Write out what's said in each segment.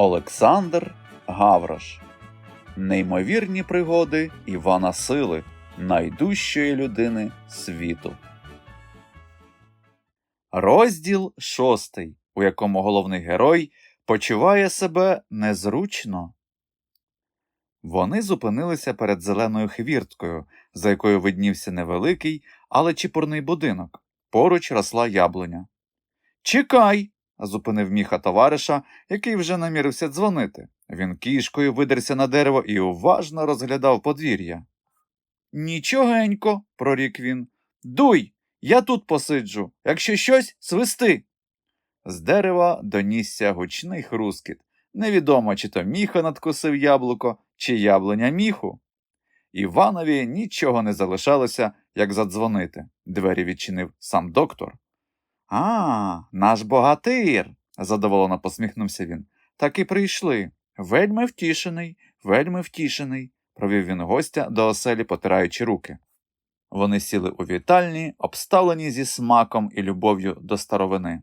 Олександр Гаврош. Неймовірні пригоди Івана Сили, найдужчої людини світу. Розділ шостий, у якому головний герой почуває себе незручно. Вони зупинилися перед зеленою хвірткою, за якою виднівся невеликий, але чіпурний будинок. Поруч росла яблуня. Чекай. Зупинив міха товариша, який вже намірився дзвонити. Він кішкою видерся на дерево і уважно розглядав подвір'я. Нічогенько, прорік він. Дуй, я тут посиджу. Якщо щось, свисти. З дерева донісся гучний хрускіт. Невідомо, чи то міха надкусив яблуко, чи яблуня міху. Іванові нічого не залишалося, як задзвонити. Двері відчинив сам доктор. А, наш богатир, задоволено посміхнувся він. Так і прийшли. Вельми втішений, вельми втішений, провів він гостя до оселі, потираючи руки. Вони сіли у вітальні, обставлені зі смаком і любов'ю до старовини.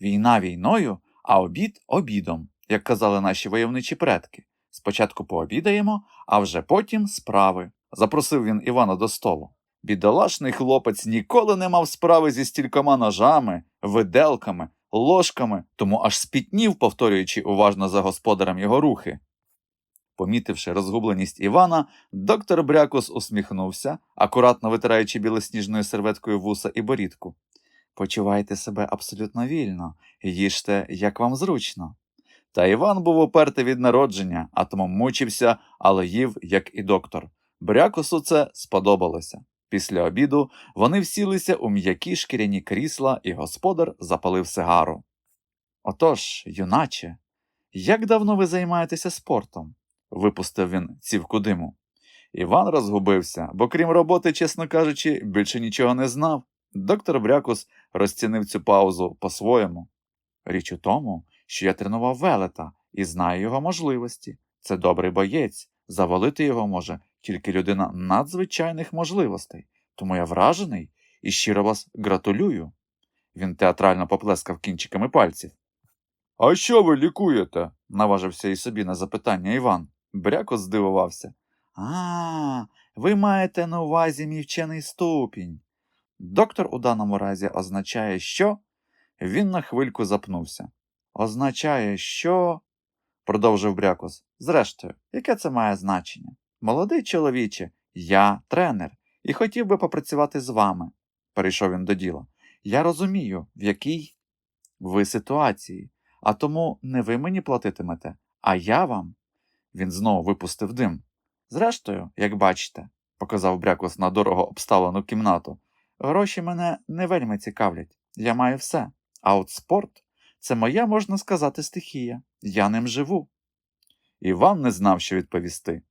Війна війною, а обід обідом, як казали наші войовничі предки. Спочатку пообідаємо, а вже потім справи. Запросив він Івана до столу. Бідолашний хлопець ніколи не мав справи зі стількома ножами, виделками, ложками, тому аж спітнів, повторюючи уважно за господарем його рухи. Помітивши розгубленість Івана, доктор Брякус усміхнувся, акуратно витираючи білосніжною серветкою вуса і борідку. Почувайте себе абсолютно вільно, їжте, як вам зручно. Та Іван був упертий від народження, а тому мучився, але їв, як і доктор. Брякусу це сподобалося. Після обіду вони всілися у м'які шкіряні крісла, і господар запалив сигару. Отож, юначе, як давно ви займаєтеся спортом? випустив він цівку диму. Іван розгубився, бо крім роботи, чесно кажучи, більше нічого не знав. Доктор Брякус розцінив цю паузу по-своєму. Річ у тому, що я тренував велета і знаю його можливості. Це добрий боєць, завалити його може тільки людина надзвичайних можливостей, тому я вражений і щиро вас гратулюю. Він театрально поплескав кінчиками пальців. А що ви лікуєте? наважився і собі на запитання Іван. Бряко здивувався. А, ви маєте на увазі мій вчений ступінь. Доктор у даному разі означає, що? Він на хвильку запнувся. Означає, що. продовжив Брякос. Зрештою, яке це має значення? Молодий чоловіче, я тренер, і хотів би попрацювати з вами, перейшов він до діла. Я розумію, в якій ви ситуації, а тому не ви мені платитимете, а я вам. Він знову випустив дим. Зрештою, як бачите, показав Брякос на дорого обставлену кімнату, гроші мене не вельми цікавлять. Я маю все. А от спорт це моя, можна сказати, стихія. Я ним живу. Іван не знав, що відповісти.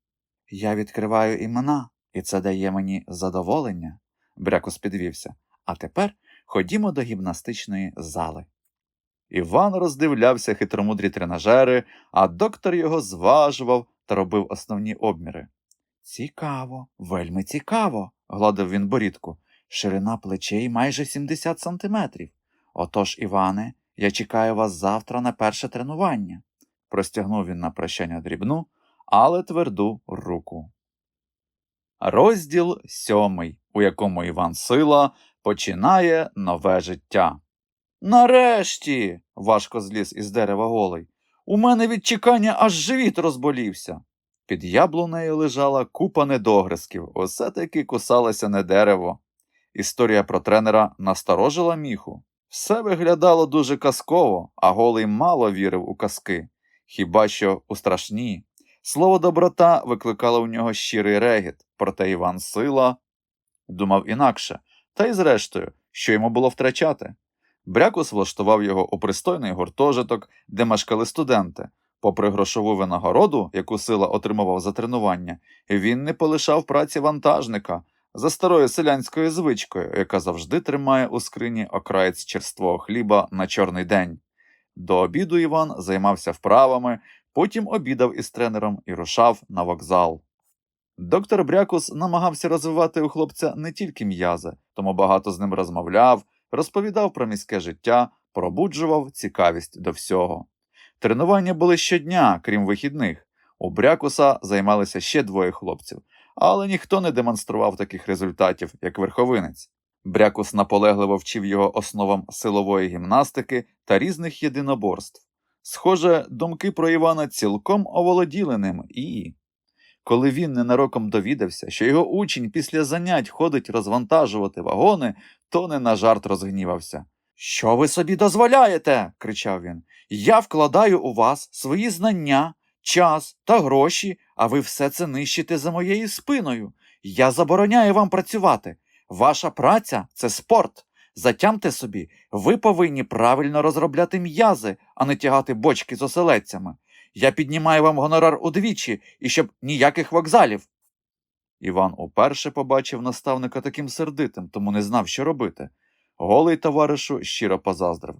Я відкриваю імена, і це дає мені задоволення, Брякус підвівся. А тепер ходімо до гімнастичної зали. Іван роздивлявся хитромудрі тренажери, а доктор його зважував та робив основні обміри. Цікаво, вельми цікаво, гладив він борідку. Ширина плечей майже 70 сантиметрів. Отож, Іване, я чекаю вас завтра на перше тренування. Простягнув він на прощання дрібну, але тверду руку. Розділ сьомий, у якому Іван Сила починає нове життя. Нарешті. важко зліз із дерева голий. У мене від чекання аж живіт розболівся. Під яблунею лежала купа недогризків, усе таки кусалося не дерево. Історія про тренера насторожила міху. Все виглядало дуже казково, а голий мало вірив у казки, хіба що у страшні. Слово доброта викликало у нього щирий регіт, проте Іван Сила думав інакше, та й зрештою, що йому було втрачати. Брякус влаштував його у пристойний гуртожиток, де мешкали студенти. Попри грошову винагороду, яку сила отримував за тренування, він не полишав праці вантажника за старою селянською звичкою, яка завжди тримає у скрині окраєць черствого хліба на чорний день. До обіду Іван займався вправами, потім обідав із тренером і рушав на вокзал. Доктор Брякус намагався розвивати у хлопця не тільки м'язи, тому багато з ним розмовляв, розповідав про міське життя, пробуджував цікавість до всього. Тренування були щодня, крім вихідних. У Брякуса займалися ще двоє хлопців, але ніхто не демонстрував таких результатів, як верховинець. Брякус наполегливо вчив його основам силової гімнастики та різних єдиноборств. Схоже, думки про Івана цілком оволоділи ним і. Коли він ненароком довідався, що його учень після занять ходить розвантажувати вагони, то не на жарт розгнівався. Що ви собі дозволяєте? кричав він. Я вкладаю у вас свої знання, час та гроші, а ви все це нищите за моєю спиною. Я забороняю вам працювати. Ваша праця це спорт. Затямте собі, ви повинні правильно розробляти м'язи, а не тягати бочки з оселедцями. Я піднімаю вам гонорар удвічі і щоб ніяких вокзалів. Іван уперше побачив наставника таким сердитим, тому не знав, що робити. Голий товаришу щиро позаздрив.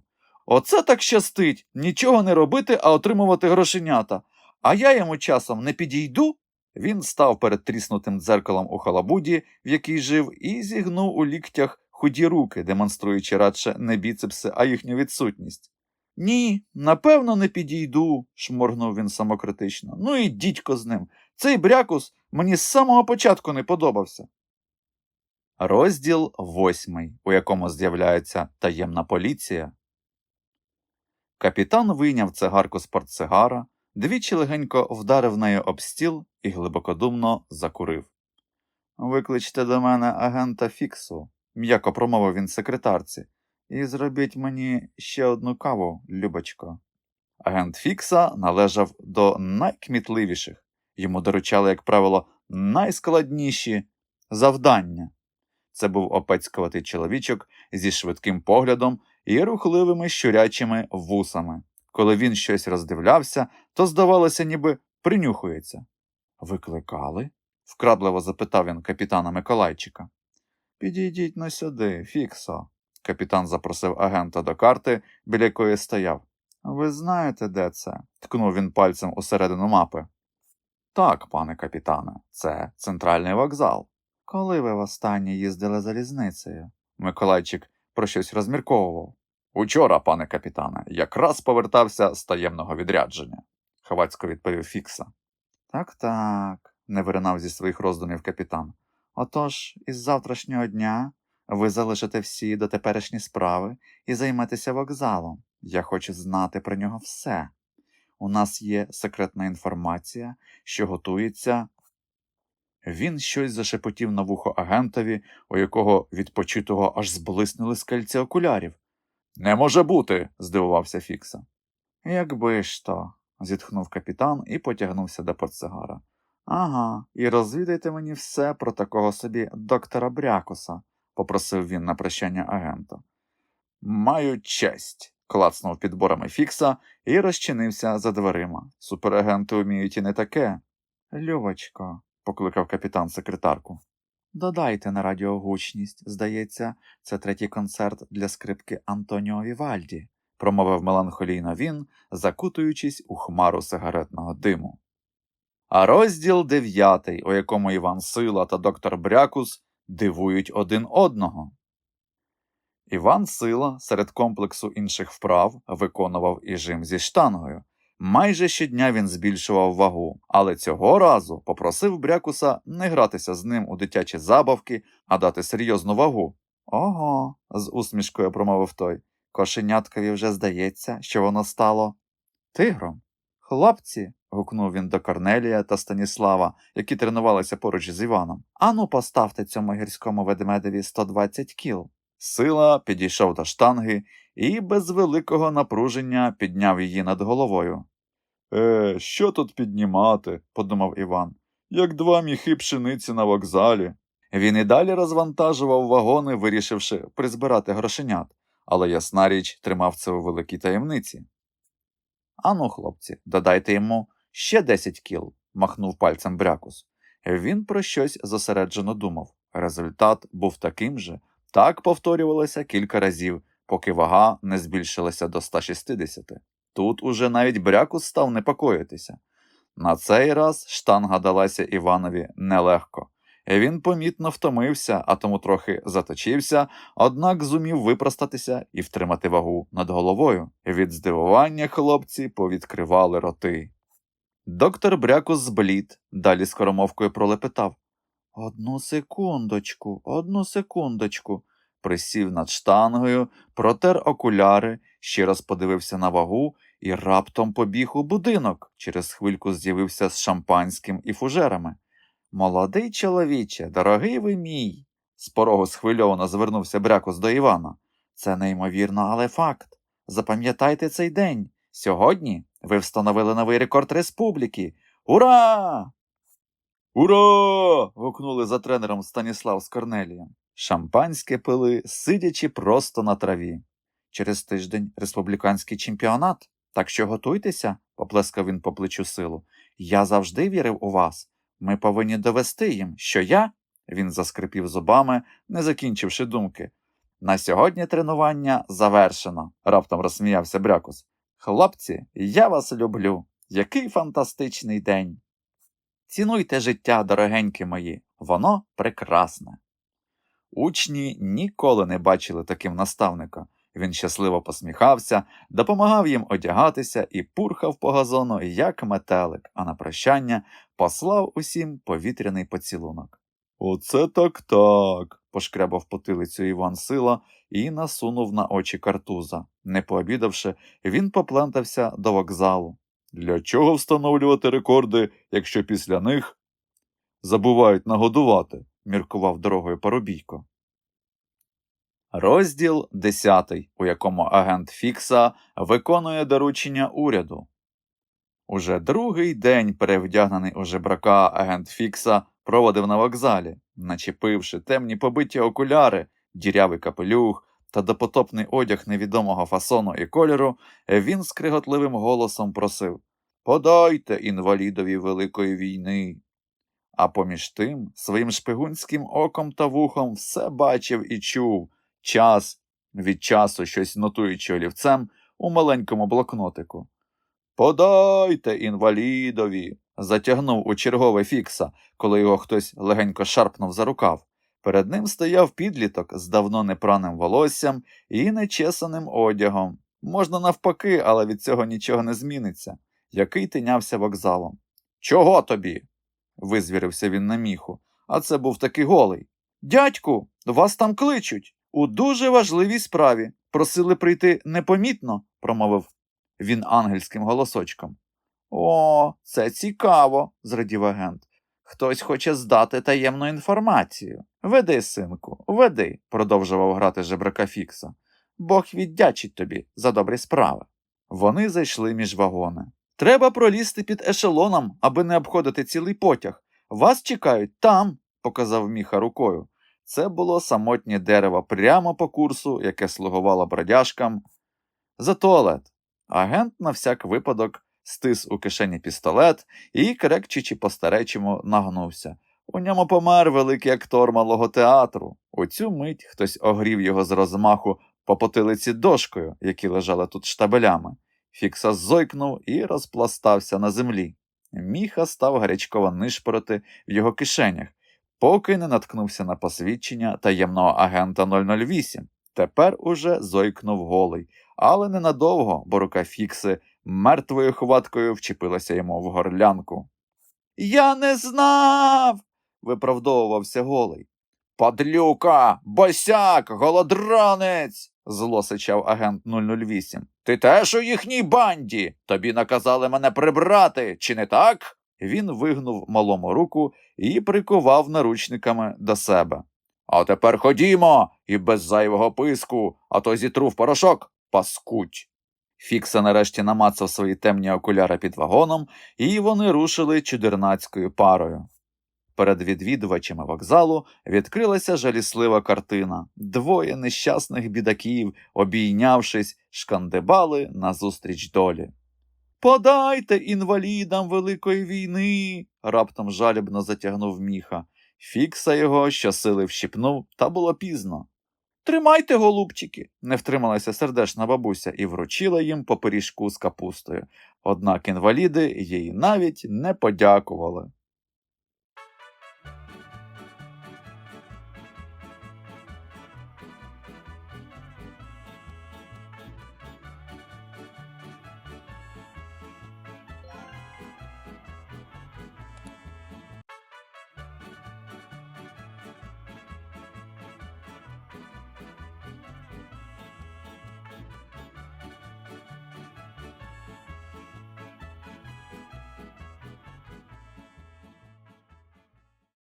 Оце так щастить нічого не робити, а отримувати грошенята. А я йому часом не підійду. Він став перед тріснутим дзеркалом у халабуді, в якій жив, і зігнув у ліктях худі руки, демонструючи радше не біцепси, а їхню відсутність. Ні, напевно, не підійду, шморгнув він самокритично. Ну і дідько з ним. Цей брякус мені з самого початку не подобався. Розділ восьмий, у якому з'являється таємна поліція. Капітан вийняв цигарку з портсигара, двічі легенько вдарив нею об стіл і глибокодумно закурив. Викличте до мене агента Фіксу, м'яко промовив він секретарці, і зробіть мені ще одну каву, Любочко. Агент Фікса належав до найкмітливіших. Йому доручали, як правило, найскладніші завдання. Це був опецькуватий чоловічок зі швидким поглядом і рухливими щурячими вусами. Коли він щось роздивлявся, то, здавалося, ніби принюхується. Викликали? вкрадливо запитав він капітана Миколайчика. Підійдіть на сюди, Фіксо. Капітан запросив агента до карти, біля якої стояв. Ви знаєте, де це? ткнув він пальцем усередину мапи. Так, пане капітане, це центральний вокзал. Коли ви востаннє їздили залізницею? Миколайчик про щось розмірковував. Учора, пане капітане, якраз повертався з таємного відрядження, хвацько відповів Фікса. Так, так, не виринав зі своїх роздумів капітан. Отож, із завтрашнього дня ви залишите всі дотеперішні справи і займетеся вокзалом. Я хочу знати про нього все. У нас є секретна інформація, що готується. Він щось зашепотів на вухо агентові, у якого від почутого аж зблиснули скальці окулярів. Не може бути, здивувався Фікса. Якби ж то, зітхнув капітан і потягнувся до портсигара. Ага, і розвідайте мені все про такого собі доктора Брякуса, попросив він на прощання агента. Маю честь, клацнув підборами Фікса і розчинився за дверима. Суперагенти вміють і не таке. Любочко, покликав капітан секретарку. Додайте на радіо гучність, здається, це третій концерт для скрипки Антоніо Вівальді, промовив меланхолійно він, закутуючись у хмару сигаретного диму. А розділ дев'ятий, у якому Іван Сила та доктор Брякус дивують один одного. Іван Сила серед комплексу інших вправ виконував і жим зі штангою. Майже щодня він збільшував вагу, але цього разу попросив Брякуса не гратися з ним у дитячі забавки, а дати серйозну вагу. Ого, з усмішкою промовив той. Кошеняткові вже здається, що воно стало тигром. Хлопці. гукнув він до Корнелія та Станіслава, які тренувалися поруч з Іваном. Ану, поставте цьому гірському ведмедеві 120 кіл. Сила підійшов до штанги і без великого напруження підняв її над головою. Е, що тут піднімати? подумав Іван, як два міхи пшениці на вокзалі. Він і далі розвантажував вагони, вирішивши призбирати грошенят, але ясна річ тримав це у великій таємниці. Ану, хлопці, додайте йому ще 10 кіл, махнув пальцем брякус. Він про щось зосереджено думав. Результат був таким же, так повторювалося кілька разів, поки вага не збільшилася до 160. Тут уже навіть брякус став непокоїтися. На цей раз штанга далася Іванові нелегко. Він помітно втомився, а тому трохи заточився, однак зумів випростатися і втримати вагу над головою. Від здивування хлопці повідкривали роти. Доктор Брякус зблід, далі скоромовкою пролепетав. Одну секундочку, одну секундочку. Присів над штангою, протер окуляри, ще раз подивився на вагу і раптом побіг у будинок. Через хвильку з'явився з шампанським і фужерами. Молодий чоловіче, дорогий ви мій. З порогу схвильовано звернувся Брякус до Івана. Це неймовірно, але факт. Запам'ятайте цей день. Сьогодні ви встановили новий рекорд республіки. Ура! Ура! гукнули за тренером Станіслав з Корнелієм. Шампанське пили, сидячи просто на траві. Через тиждень республіканський чемпіонат. Так що готуйтеся, поплескав він по плечу силу. Я завжди вірив у вас. Ми повинні довести їм, що я. Він заскрипів зубами, не закінчивши думки. На сьогодні тренування завершено, раптом розсміявся Брякус. Хлопці, я вас люблю. Який фантастичний день. Цінуйте життя, дорогенькі мої, воно прекрасне. Учні ніколи не бачили таким наставника. Він щасливо посміхався, допомагав їм одягатися і пурхав по газону, як метелик, а на прощання послав усім повітряний поцілунок. Оце так так. пошкрябав потилицю Іван Сила і насунув на очі картуза. Не пообідавши, він поплентався до вокзалу. Для чого встановлювати рекорди, якщо після них забувають нагодувати? міркував дорогою Парубійко. Розділ 10, у якому агент Фікса виконує доручення уряду. Уже другий день перевдягнений у жебрака агент Фікса проводив на вокзалі, начепивши темні побиті окуляри, дірявий капелюх та допотопний одяг невідомого фасону і кольору, він скриготливим голосом просив Подайте інвалідові Великої війни. А поміж тим своїм шпигунським оком та вухом все бачив і чув, час від часу щось нотуючи олівцем у маленькому блокнотику. Подайте інвалідові. затягнув у чергове фікса, коли його хтось легенько шарпнув за рукав. Перед ним стояв підліток з давно непраним волоссям і нечесаним одягом. Можна навпаки, але від цього нічого не зміниться, який тинявся вокзалом. Чого тобі? визвірився він на міху, а це був таки голий. Дядьку, вас там кличуть. У дуже важливій справі. Просили прийти непомітно, промовив він ангельським голосочком. О, це цікаво, зрадів агент. Хтось хоче здати таємну інформацію. Веди, синку, веди, продовжував грати жебрака Фікса. Бог віддячить тобі за добрі справи. Вони зайшли між вагони. Треба пролізти під ешелоном, аби не обходити цілий потяг. Вас чекають там, показав міха рукою. Це було самотнє дерево прямо по курсу, яке слугувало бродяжкам. За туалет. Агент на всяк випадок стис у кишені пістолет і, крекчучи по старечому, нагнувся. У ньому помер великий актор малого театру. У цю мить хтось огрів його з розмаху по потилиці дошкою, які лежали тут штабелями. Фікса зойкнув і розпластався на землі. Міха став гарячково нишпорити в його кишенях, поки не наткнувся на посвідчення таємного агента 008. Тепер уже зойкнув голий, але ненадовго, бо рука Фікси мертвою хваткою вчепилася йому в горлянку. Я не знав. виправдовувався голий. Подлюка, босяк, голодранець. зло сичав агент 008. Ти теж у їхній банді. Тобі наказали мене прибрати, чи не так? Він вигнув малому руку і прикував наручниками до себе. А тепер ходімо і без зайвого писку, а то зітру в порошок паскуть. Фікса нарешті намацав свої темні окуляри під вагоном, і вони рушили чудернацькою парою. Перед відвідувачами вокзалу відкрилася жаліслива картина. Двоє нещасних бідаків, обійнявшись, шкандибали назустріч долі. Подайте інвалідам Великої війни. раптом жалібно затягнув міха. Фікса його щосили вщипнув, та було пізно. Тримайте, голубчики, не втрималася сердешна бабуся і вручила їм по пиріжку з капустою. Однак інваліди їй навіть не подякували.